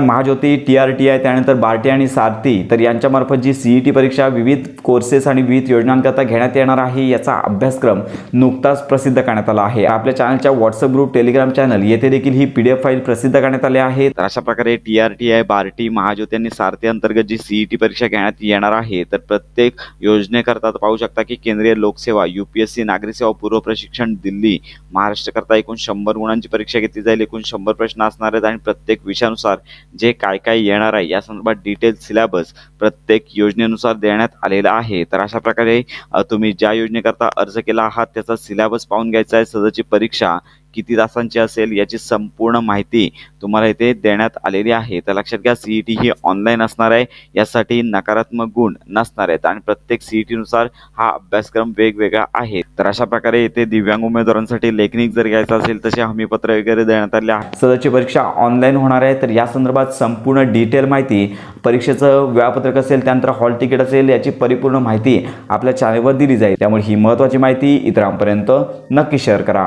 Mahajyoti T R T I त्यानंतर बार्टी आणि सारथी. तर यांच्यामार्फत जी सीई टी परीक्षा विविध कोर्सेस आणि विविध योजनांकरता घेण्यात येणार आहे याचा अभ्यासक्रम नुकताच प्रसिद्ध करण्यात आला आहे. आपल्या चॅनलच्या व्हॉट्सअप ग्रुप टेलिग्राम चॅनल येथे देखील ही पी डी एफ फाईल प्रसिद्ध करण्यात आली आहे. तर अशा प्रकारे T R T I Barti Mahajyoti आणि सारथी अंतर्गत जी सीई टी परीक्षा घेण्यात येणार आहे तर प्रत्येक योजनेकरता पाहू शकता की केंद्रीय लोकसेवा युपीएससी नागरी सेवा पूर्व प्रशिक्षण दिल्ली महाराष्ट्रकरता एकूण शंभर गुणांची परीक्षा घेतली जाईल. एकूण शंभर प्रश्न असणार आहेत आणि प्रत्येक विषयानुसार जे काय काय येणार आहे या संदर्भात डिटेल सिलेबस प्रत्येक योजनेनुसार देण्यात आलेला आहे. तर अशा प्रकारे तुम्ही ज्या योजनेकरता अर्ज केला आहात त्याचा सिलेबस पाहून घ्यायचा आहे. सदरची परीक्षा किती तासांची असेल याची संपूर्ण माहिती तुम्हाला इथे देण्यात आलेली आहे. तर लक्षात घ्या सीईटी ही ऑनलाईन असणार आहे. यासाठी नकारात्मक गुण नसणार आहेत आणि प्रत्येक सीई नुसार हा अभ्यासक्रम वेगवेगळा आहे. तर अशा प्रकारे इथे दिव्यांग उमेदवारांसाठी लेखनिक जर घ्यायचं असेल तसे हमीपत्र वगैरे देण्यात आले आहे सदरची परीक्षा ऑनलाईन होणार आहे. तर या संदर्भात संपूर्ण डिटेल माहिती परीक्षेचं वेळापत्रक असेल त्यानंतर हॉल तिकीट असेल याची परिपूर्ण माहिती आपल्या चॅनेलवर दिली जाईल. त्यामुळे ही महत्त्वाची माहिती इतरांपर्यंत नक्की शेअर करा.